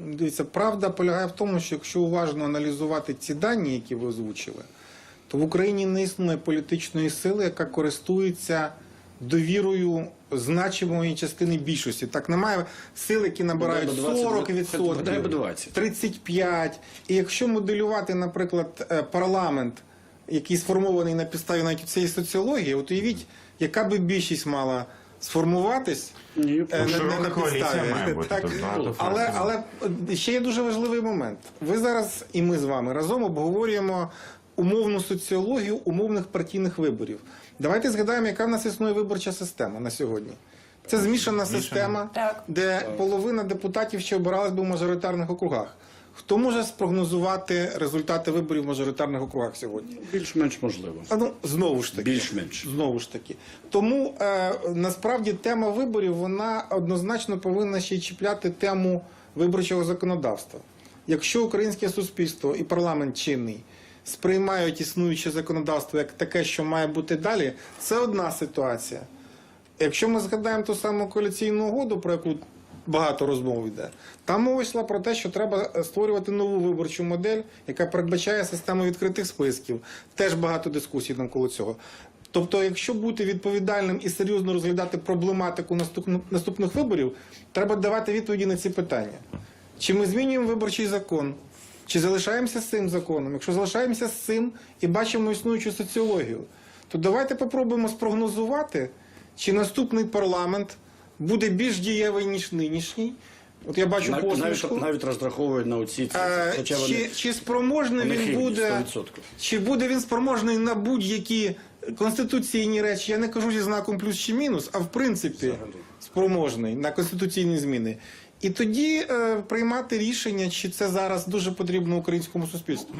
Дивіться, правда полягає в тому, що якщо уважно аналізувати ці дані, які ви озвучили, то в Україні не існує політичної сили, яка користується довірою значимої частини більшості. Так немає сил, які набирають Бодай би 20, 40%, бодай би 20. 35. І якщо моделювати, наприклад, е, парламент, який сформований на підставі навіть цієї соціології, от уявіть, яка би більшість мала сформуватись. Ні, е, Ну, широка коаліція має бути, тут багато але, фракцій. але ще є дуже важливий момент. Ви зараз і ми з вами разом обговорюємо умовну соціологію умовних партійних виборів. Давайте згадаємо, яка в нас існує виборча система на сьогодні. Це змішана система, Так. де половина депутатів ще обиралась би в мажоритарних округах. Хто може спрогнозувати результати виборів в мажоритарних округах сьогодні? більш-менш можливо. А ну знову ж таки. Більш-менш. Знову ж таки. Тому е, насправді тема виборів вона однозначно повинна ще й чіпляти тему виборчого законодавства. Якщо українське суспільство і парламент чинний сприймають існуюче законодавство як таке, що має бути далі, це одна ситуація. Якщо ми згадаємо ту саму коаліційну угоду, про яку багато розмов йде, там мова йшла про те, що треба е, створювати нову виборчу модель, яка передбачає систему відкритих списків. Теж багато дискусій навколо цього. Тобто, якщо бути відповідальним і серйозно розглядати проблематику наступних виборів, треба давати відповіді на ці питання. Чи ми змінюємо виборчий закон? Чи залишаємося з цим законом? Якщо залишаємося з цим і бачимо існуючу соціологію, то давайте попробуємо спрогнозувати, чи наступний парламент буде більш дієвий, ніж нинішній. От я бачу Навіть, посмішку. навіть, навіть розраховують на оці цифри, Е, хоча чи, вони чи спроможний він буде 100%. чи буде він спроможний на будь-які конституційні речі? Я не кажу зі знаком плюс чи мінус, а в принципі спроможний на конституційні зміни. І тоді е, приймати рішення, чи це зараз дуже потрібно українському суспільству.